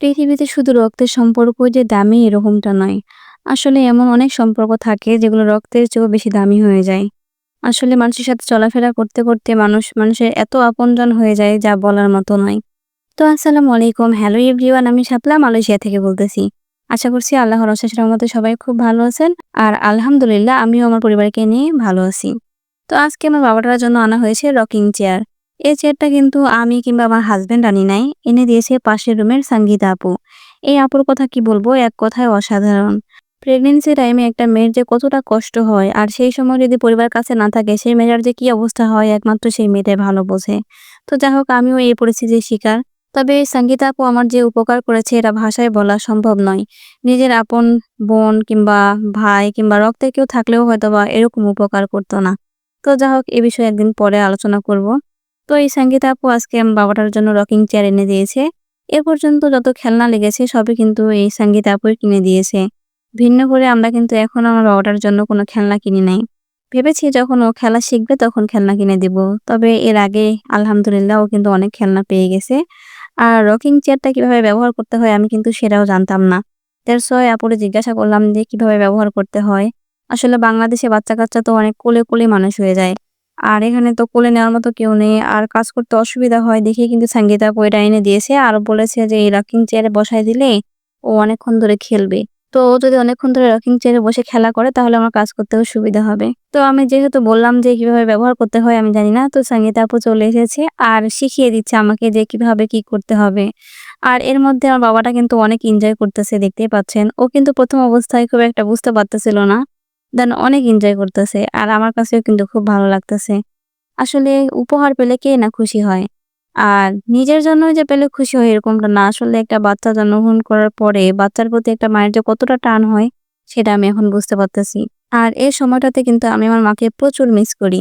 পৃথিবীতে শুধু রক্তের সম্পর্ক যে দামি এরকমটা নয়। আসলে এমন অনেক সম্পর্ক থাকে যেগুলো রক্তের চেয়েও বেশি দামি হয়ে যায়। আসলে মানুষের সাথে চলাফেরা করতে, করতে মানুষ মানুষের এত আপনজন হয়ে যায় যা বলার মতো নয়। তো আসসালামু আলাইকুম। হ্যালো এভরিওয়ান আমি শাপলা মালয়েশিয়া থেকে বলতেছি। আশা করছি আল্লাহর অশেষ রহমতে সবাই খুব ভালো আছেন। আর আলহামদুলিল্লাহ আমিও আমার পরিবারকে নিয়ে ভালো আছি। তো আজকে আমার বাবাটার জন্য আনা হয়েছে রকিং চেয়ার। এই চেয়ারটা কিন্তু আমি কিংবা আমার হাসব্যান্ড আনি নাই। এনে দিয়েছে পাশের রুমের সঙ্গীতা আপু। এই আপুর কথা কি বলব এক কথায় অসাধারণ। প্রেগনেন্সি টাইমে একটা মেয়ের যে কতটা কষ্ট হয়, আর সেই সময় যদি পরিবার কাছে না থাকে, সেই মেয়েটার যে কি অবস্থা হয়, একমাত্র সেই মেয়েটাই ভালো বোঝে। তো যাই হোক, আমিও এই পরিস্থিতির শিকার। তবে সঙ্গীতা আপু আমার যে উপকার করেছে, এটা ভাষায় বলা সম্ভব নয়। নিজের আপন, বোন কিংবা ভাই কিংবা রক্তে কেউ থাকলেও হয়তো বা এরকম উপকার করতো না। তো যাই হোক, এ বিষয়ে একদিন পরে আলোচনা করব। তো এই সঙ্গীতা আপু আজকে বাবাটার জন্য রকিং চেয়ার এনে দিয়েছে। এ পর্যন্ত যত খেলনা লেগেছে সবই কিন্তু এই সঙ্গীতা আপুই কিনে দিয়েছে। ভিন্ন করে আমরা কিন্তু এখন আমার বাবাটার জন্য কোনো খেলনা কিনি নাই। ভেবেছি যখন ও খেলা শিখবে তখন খেলনা কিনে দিব। তবে এর আগে আলহামদুলিল্লাহ ও কিন্তু অনেক খেলনা পেয়ে গেছে। আর রকিং চেয়ারটা কীভাবে ব্যবহার করতে হয় আমি কিন্তু সেটাও জানতাম না। হোয়াই আপুরে জিজ্ঞাসা করলাম যে কীভাবে ব্যবহার করতে হয়। আসলে বাংলাদেশে বাচ্চা-কাচ্চা তো অনেক কোলে, কোলে মানুষ হয়ে যায়। আর এখানে তো কোলে নেওয়ার মতো কেউ নেই। আর কাজ করতে অসুবিধা হয় দেখে কিন্তু সঙ্গীতা আপু এটা এনে দিয়েছে। আর বলেছে যে এই রকিং চেয়ারে বসায় দিলে ও অনেকক্ষণ ধরে খেলবে। তো ও যদি অনেকক্ষণ ধরে রকিং চেয়ারে বসে খেলা করে তাহলে আমার কাজ করতেও সুবিধা হবে। তো আমি যেহেতু বললাম যে কীভাবে ব্যবহার করতে হয় আমি জানি না। তো সঙ্গীতা আপু চলে এসেছে আর শিখিয়ে দিচ্ছে আমাকে যে কীভাবে কি করতে হবে। আর এর মধ্যে আমার বাবাটা কিন্তু অনেক এনজয় করতেছে, দেখতেই পাচ্ছেন। ও কিন্তু প্রথম অবস্থায় খুব একটা বুঝতে পারতেছিল না। দেন অনেক এনজয় করতেছে। আর আমার কাছেও কিন্তু খুব ভালো লাগতেছে। আসলে উপহার পেলে কে না খুশি হয়। আর নিজের জন্য যে পেলে খুশি হয় এরকমটা না। আসলে একটা বাচ্চা জন্মগ্রহণ করার পরে বাচ্চার প্রতি একটা মায়ের যে কতটা টান হয়, সেটা আমি এখন বুঝতে পারতেছি। আর এই সময়টাতে কিন্তু আমি আমার মাকে প্রচুর মিস করি।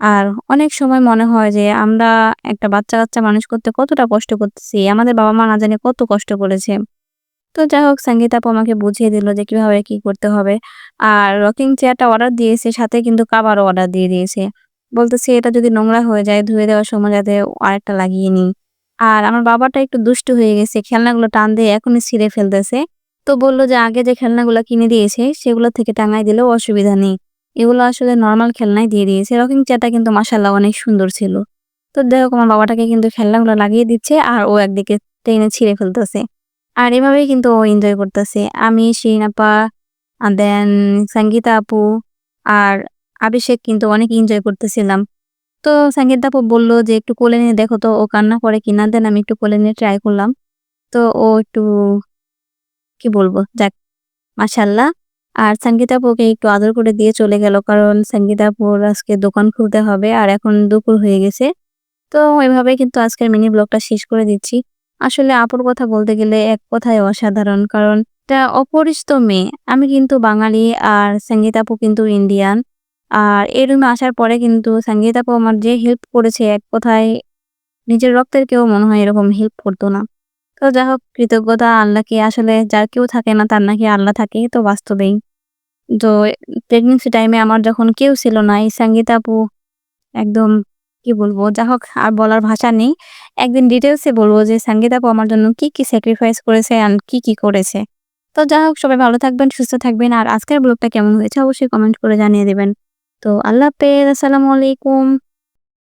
আর অনেক সময় মনে হয় যে আমরা একটা বাচ্চা-কাচ্চা মানুষ করতে কতটা কষ্ট করতেছি। আমাদের বাবা-মা না জানে কত কষ্ট করেছে। তো যাই হোক, সঙ্গীতা আপু আমাকে বুঝিয়ে দিল যে কীভাবে কি করতে হবে। আর রকিং চেয়ারটা অর্ডার দিয়েছে, সাথে কিন্তু কাবারও অর্ডার দিয়ে দিয়েছে। বলতেছে, এটা যদি নোংরা হয়ে যায়, ধুয়ে দেওয়ার সময় যাতে আরেকটা লাগিয়ে নিই। আর আমার বাবাটা একটু দুষ্টু হয়ে গেছে। খেলনাগুলো টান দিয়ে এখনই ছিঁড়ে ফেলতেছে। তো বলল যে, আগে যে খেলনাগুলো কিনে দিয়েছে, সেগুলো থেকে টাঙায় দিলেও অসুবিধা নেই। এগুলো আসলে নর্মাল খেলনাই দিয়ে দিয়েছে। রকিং চেয়ারটা কিন্তু মাশাআল্লাহ অনেক সুন্দর ছিল। তো দেখো আমার বাবাটাকে কিন্তু খেলনাগুলো লাগিয়ে দিচ্ছে আর ও একদিকে টেনে ছিঁড়ে ফেলতেছে। আর এভাবেই কিন্তু ও এনজয় করতেছে। আমি, শিরিন আপা, দেন সঙ্গীতা আপু আর আভিষেক কিন্তু অনেক এনজয় করতেছিলাম। তো সঙ্গীতা আপু বলল যে একটু কোলে নিয়ে দেখো তো ও কান্না করে কিনা। দেন আমি একটু কোলে নিয়ে ট্রাই করলাম। তো ও একটু কি বলব যাক মাশাআল্লাহ। আর সঙ্গীতা আপুকে একটু আদর করে দিয়ে চলে গেল। কারণ সঙ্গীতা আপুর আজকে দোকান খুলতে হবে আর এখন দুপুর হয়ে গেছে। তো এভাবেই কিন্তু আজকের মিনি ব্লগটা শেষ করে দিচ্ছি। আসলে আপুর কথা বলতে গেলে এক কথায় অসাধারণ। কারণ এটা অপরিচিত মেয়ে। আমি কিন্তু বাঙালি আর সঙ্গীতা আপু কিন্তু ইন্ডিয়ান। আর এই রুমে আসার পরে কিন্তু সঙ্গীতা আপু আমার যে হেল্প করেছে এক কথায় নিজের রক্তের কেউ মনে হয় এরকম হেল্প করতো না। তো যাই হোক, কৃতজ্ঞতা আল্লাহকে আসলে যার কেউ থাকে না, তার নাকি আল্লাহ থাকে তো বাস্তবেই। তো প্রেগনেন্সি টাইমে আমার যখন কেউ ছিল না, এই সঙ্গীতা আপু একদম কি বলব যা হোক আর বলার ভাষা নেই। একদিন ডিটেলসে বলব যে সঙ্গীতা আপু আমার জন্য কি, কি স্যাক্রিফাইস করেছে আর কি, কি করেছে। তো যা হোক সবাই ভালো থাকবেন, সুস্থ থাকবেন আর আজকের ব্লগটা কেমন হয়েছে অবশ্যই কমেন্ট করে জানিয়ে দেবেন তো আল্লাহ হাফেজ। আসসালামু আলাইকুম।